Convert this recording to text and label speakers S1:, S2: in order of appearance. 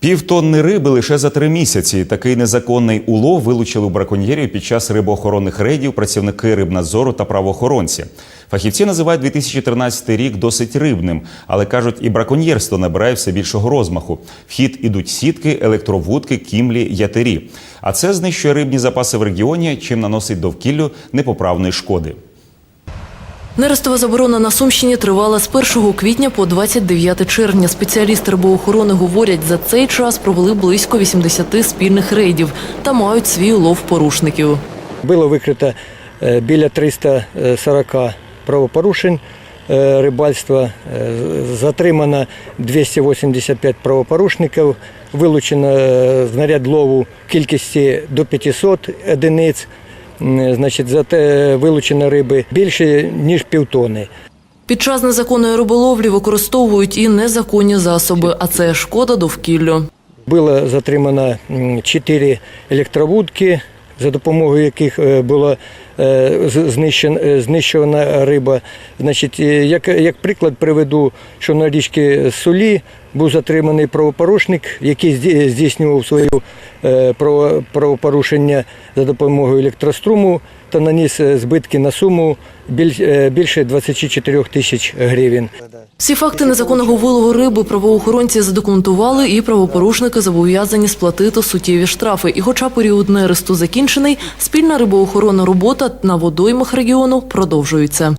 S1: Півтонни риби лише за три місяці. Такий незаконний улов вилучили у браконьєрів під час рибоохоронних рейдів працівники рибнадзору та правоохоронці. Фахівці називають 2013 рік досить рибним, але кажуть, і браконьєрство набирає все більшого розмаху. В хід ідуть сітки, електровудки, кімлі, ятері. А це знищує рибні запаси в регіоні, чим наносить довкіллю непоправної шкоди.
S2: Нерестова заборона на Сумщині тривала з 1 квітня по 29 червня. Спеціалісти рибоохорони говорять, за цей час провели близько 80 спільних рейдів та мають свій улов порушників.
S3: Було викрито е, біля 340 правопорушень е, рибальства, Е, затримано 285 правопорушників, вилучено знаряд лову кількості до 500 одиниць, М, значить, зате вилучено риби більше, ніж півтони.
S2: Під час незаконної риболовлі використовують і незаконні засоби, а це шкода довкіллю.
S3: Було затримано чотири електровудки, за допомогою яких е, була е, е, знищена риба. Значить, е, як, як приклад приведу, що на річці Сулі був затриманий правопорушник, який здійснював свою е, право- правопорушення за допомогою електроструму та наніс е, збитки на суму е, більше 24 тисяч гривень.
S2: Всі факти незаконного вилову риби правоохоронці задокументували, і правопорушники зобов'язані сплатити суттєві штрафи. І, хоча період нересту закінчений, спільна рибоохоронна робота на водоймах регіону продовжується.